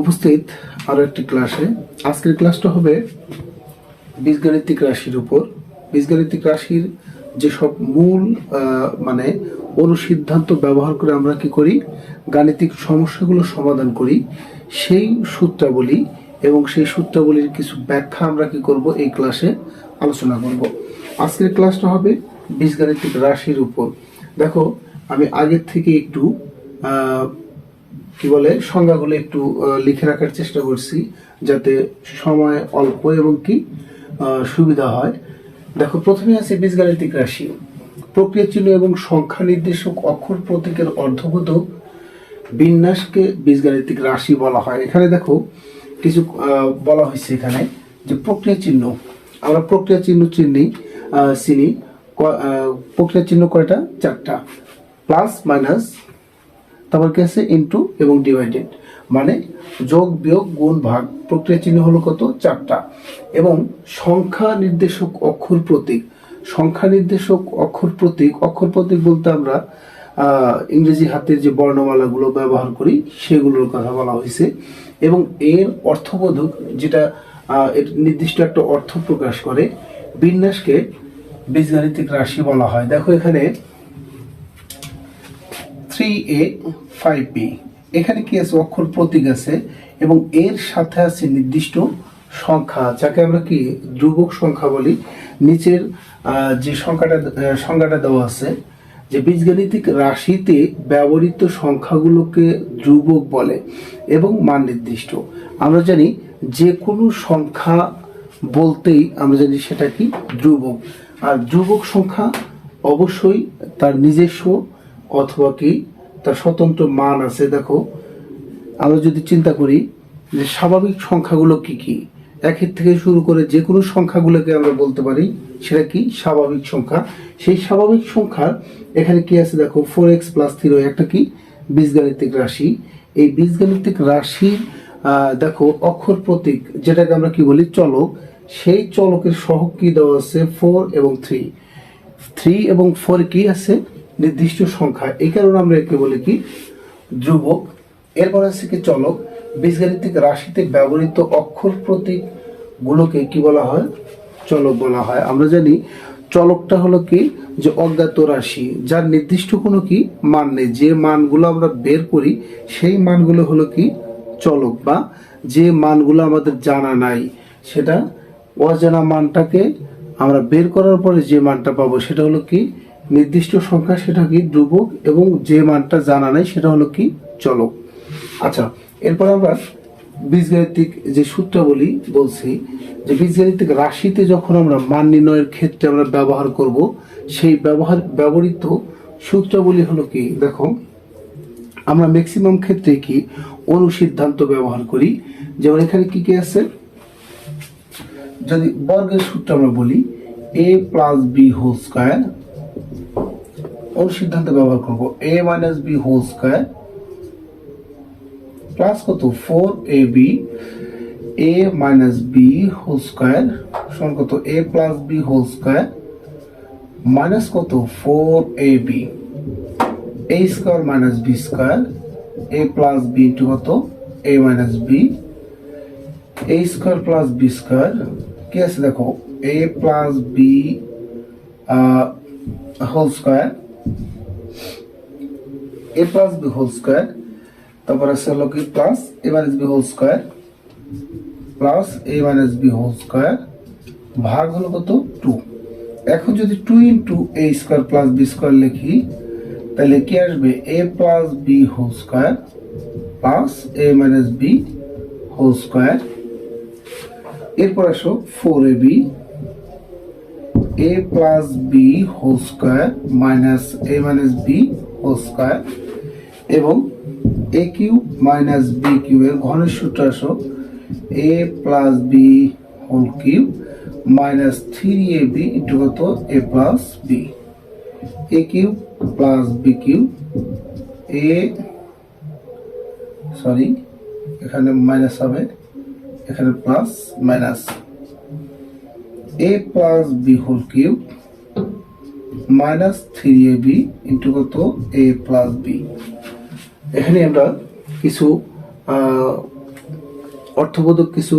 উপস্থিত আরও একটি ক্লাসে আজকের ক্লাসটা হবে বীজগাণিতিক রাশির উপর। বীজগাণিতিক রাশির যেসব মূল মানে অনুসিদ্ধান্ত ব্যবহার করে আমরা কি করি, গাণিতিক সমস্যাগুলো সমাধান করি, সেই সূত্রাবলী এবং সেই সূত্রাবলীর কিছু ব্যাখ্যা আমরা কি করব এই ক্লাসে আলোচনা করব। আজকের ক্লাসটা হবে বীজগাণিতিক রাশির উপর। দেখো, আমি আগের থেকে একটু কি বলে সংজ্ঞাগুলো একটু লিখে রাখার চেষ্টা করছি যাতে সময় অল্প এবং কি সুবিধা হয়। দেখো প্রথমে আছে বীজগাণিতিক রাশি। প্রক্রিয়া চিহ্ন এবং সংখ্যা নির্দেশক অক্ষর প্রতীকের অর্ধবোধক বিন্যাসকে বীজগাণিতিক রাশি বলা হয়। এখানে দেখো কিছু বলা হয়েছে এখানে যে প্রক্রিয়া চিহ্ন। আমরা প্রক্রিয়া চিহ্ন চিনি আহ, প্রক্রিয়া চিহ্ন কয়টা? চারটা। প্লাস মাইনাস তারপর কি আছে? ইনটু এবং ডিভাইডেড মানে যোগ, বিয়োগ, গুণ, ভাগ। প্রক্রিয়া চিহ্ন হলো কত? চারটা। এবং সংখ্যা নির্দেশক, অক্ষর, প্রতীক। সংখ্যা নির্দেশক, অক্ষর, প্রতীক। অক্ষর, প্রতীক বলতে আমরা ইংরেজি হাতের যে বর্ণমালাগুলো ব্যবহার করি, সেগুলোর কথা বলা হয়েছে। এবং এর অর্থবোধক, যেটা এর নির্দিষ্ট একটা অর্থ প্রকাশ করে, বিন্যাসকে বীজগাণিতিক রাশি বলা হয়। দেখো এখানে থ্রি এ ফাইভ বি। এখানে কি আছে? অক্ষর প্রতীক আছে এবং এর সাথে আছে নির্দিষ্ট সংখ্যা, যাকে আমরা কি ধ্রুবক সংখ্যা বলি। নিচের যে সংখ্যাটা সংজ্ঞাটা দেওয়া আছে, যে বীজগাণিতিক রাশিতে ব্যবহৃত সংখ্যাগুলোকে ধ্রুবক বলে এবং মান নির্দিষ্ট। আমরা জানি যে কোনো সংখ্যা বলতেই আমরা জানি সেটা কি ধ্রুবক। আর ধ্রুবক সংখ্যা অবশ্যই তার নিজস্ব অথবা কি? তার স্বতন্ত্র মান আছে, দেখো। আমরা যদি চিন্তা করি যে স্বাভাবিক সংখ্যাগুলো কি কি? একের থেকে শুরু করে যে কোনো সংখ্যাগুলোকে আমরা বলতে পারি, সেটা কি? স্বাভাবিক সংখ্যা। সেই স্বাভাবিক সংখ্যার এখানে কি আছে, দেখো? ফোর এক্স প্লাস থ্রি একটা কি? বীজগাণিতিক রাশি। এই বীজগাণিতিক রাশির দেখো, অক্ষর প্রতীক, যেটাকে আমরা কি বলি? চলক। সেই চলকের সহগ কি দেওয়া আছে? ফোর এবং থ্রি থ্রি এবং ফোর কি আছে? নির্দিষ্ট সংখ্যা, এই কারণে আমরা একে বলি কি, ধ্রুবক। এরপর আছে কি চলক। বীজগাণিতিক রাশিতে ব্যবহৃত অক্ষর প্রতীক গুলোকে কি বলা হয়? চলক বলা হয়। আমরা জানি চলকটা হলো কি? যে অজ্ঞাত রাশি, যার নির্দিষ্ট কোনো কি মান নেই। যে মানগুলো আমরা বের করি, সেই মানগুলো হলো কি? চলক বা যে মানগুলো আমাদের জানা নাই, সেটা অজানা মানটাকে আমরা বের করার পরে যে মানটা পাবো, সেটা হলো কি? নির্দিষ্ট সংখ্যা সেটা কি? ধ্রুবক এবং যে মানটা জানা নাই সেটা হলো কি? চলক। আচ্ছা এরপর আমরা বীজগাণিতিক যে সূত্রাবলী বলছি, যে বীজগাণিতিক রাশিতে যখন আমরা মান নির্ণয়ের ক্ষেত্রে আমরা ব্যবহার করব, সেই ব্যবহার, ব্যবহৃত সূত্রাবলী হলো কি? দেখো, আমরা ম্যাক্সিমাম ক্ষেত্রে কি? অনুসিদ্ধান্ত ব্যবহার করি। যেমন এখানে কি কি আছে? যদি বর্গের সূত্র আমরা বলি A plus B whole square অনুসিদ্ধান্ত ব্যবহার করব। A minus B whole square plus কত? Four A B A minus B whole square সমান কত? A plus B whole square minus কত? Four A B A square minus B square A plus B into কত? A minus B A square plus B square কি আছে দেখো? A plus B whole square A plus B whole square তারপর আছে হলো কি plus A minus B whole square plus A minus B whole square ভাগ হলো কত টু এখন যদি two into A square plus B square লিখি, তাহলে কি আসবে? A plus B whole square plus A minus B whole square এরপর আসো four A B A plus B whole square minus A minus B whole square এবং A cube minus B cube এর ঘনের সূত্র আসো। A plus B whole cube minus three A B into কত? A plus B A cube plus B cube A sorry এখানে minus হবে, এখানে plus minus A plus B whole cube minus three A B into কত? A plus B এখানে আমরা কিছু অর্থবোধক কিছু